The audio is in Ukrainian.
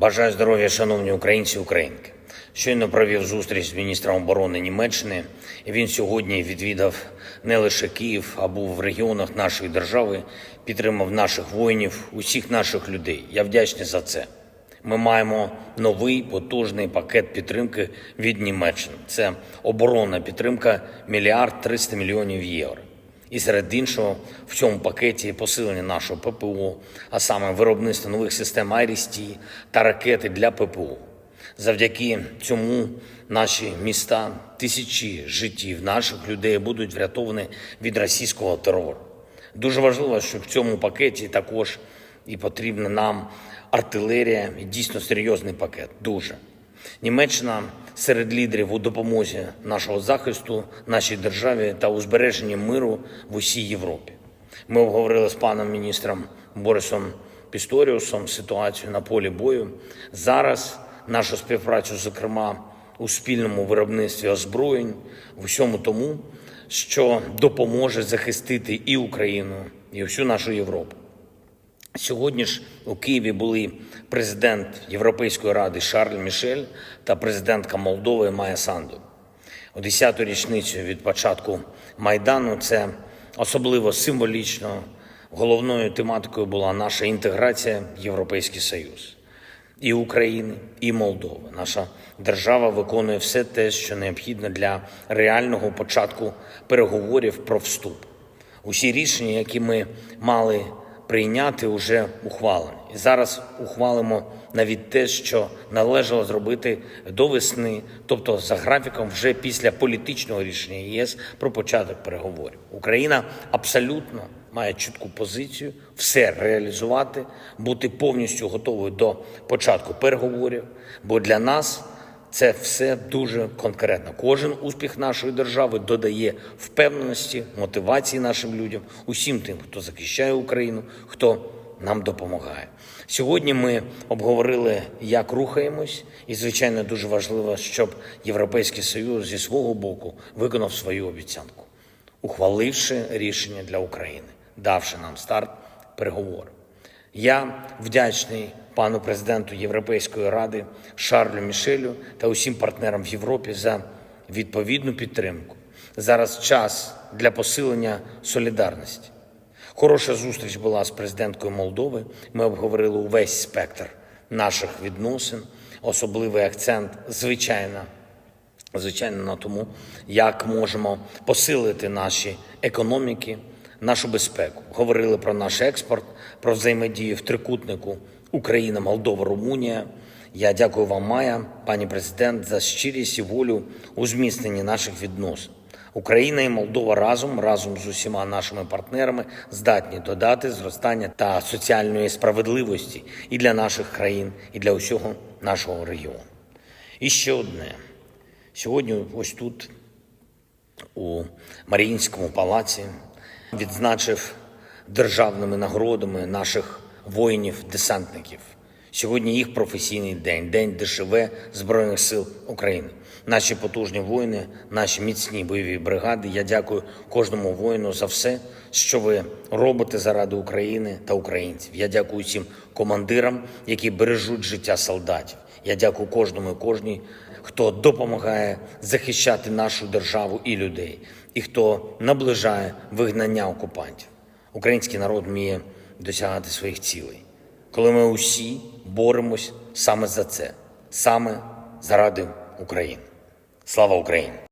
Бажаю здоров'я, шановні українці і українки. Щойно провів зустріч з міністром оборони Німеччини. Він сьогодні відвідав не лише Київ, а був в регіонах нашої держави, підтримав наших воїнів, усіх наших людей. Я вдячний за це. Ми маємо новий потужний пакет підтримки від Німеччини. Це оборонна підтримка мільярд 300 мільйонів євро. І серед іншого в цьому пакеті посилення нашого ППО, а саме виробництво нових систем Айрісті та ракети для ППО. Завдяки цьому наші міста, тисячі життів наших людей будуть врятовані від російського терору. Дуже важливо, що в цьому пакеті також і потрібна нам артилерія, і дійсно серйозний пакет. Дуже. Німеччина серед лідерів у допомозі нашого захисту, нашій державі та у миру в усій Європі. Ми обговорили з паном міністром Борисом Пісторіусом ситуацію на полі бою. Зараз нашу співпрацю, зокрема у спільному виробництві озброєнь, в усьому тому, що допоможе захистити і Україну, і всю нашу Європу. Сьогодні ж у Києві були президент Європейської ради Шарль Мішель та президентка Молдови Майя Санду. У 10-ту річницю від початку Майдану це особливо символічно. Головною тематикою була наша інтеграція в Європейський Союз. І України, і Молдови. Наша держава виконує все те, що необхідно для реального початку переговорів про вступ. Усі рішення, які ми мали прийняти, вже ухвалені. І зараз ухвалимо навіть те, що належало зробити до весни, тобто за графіком, вже після політичного рішення ЄС про початок переговорів. Україна абсолютно має чітку позицію, все реалізувати, бути повністю готовою до початку переговорів. Бо для нас це все дуже конкретно. Кожен успіх нашої держави додає впевненості, мотивації нашим людям, усім тим, хто захищає Україну, хто нам допомагає. Сьогодні ми обговорили, як рухаємось, і звичайно дуже важливо, щоб Європейський Союз зі свого боку виконав свою обіцянку, ухваливши рішення для України, давши нам старт переговорів. Я вдячний пану президенту Європейської ради Шарлю Мішелю та усім партнерам в Європі за відповідну підтримку. Зараз час для посилення солідарності. Хороша зустріч була з президенткою Молдови. Ми обговорили увесь спектр наших відносин, особливий акцент, звичайно, звичайно, на тому, як можемо посилити наші економіки, нашу безпеку. Говорили про наш експорт, про взаємодію в трикутнику Україна, Молдова, Румунія. Я дякую вам, Майя, пані президент, за щирість і волю у зміцненні наших відносин. Україна і Молдова разом, разом з усіма нашими партнерами, здатні додати зростання та соціальної справедливості і для наших країн, і для усього нашого регіону. І ще одне. Сьогодні, ось тут, у Маріїнському палаці, відзначив державними нагородами наших воїнів-десантників. Сьогодні їх професійний день, день ДШВ Збройних сил України. Наші потужні воїни, наші міцні бойові бригади. Я дякую кожному воїну за все, що ви робите заради України та українців. Я дякую всім командирам, які бережуть життя солдатів. Я дякую кожному і кожній, хто допомагає захищати нашу державу і людей, і хто наближає вигнання окупантів. Український народ вміє досягати своїх цілей, коли ми усі боремось саме за це, саме заради України. Слава Україні!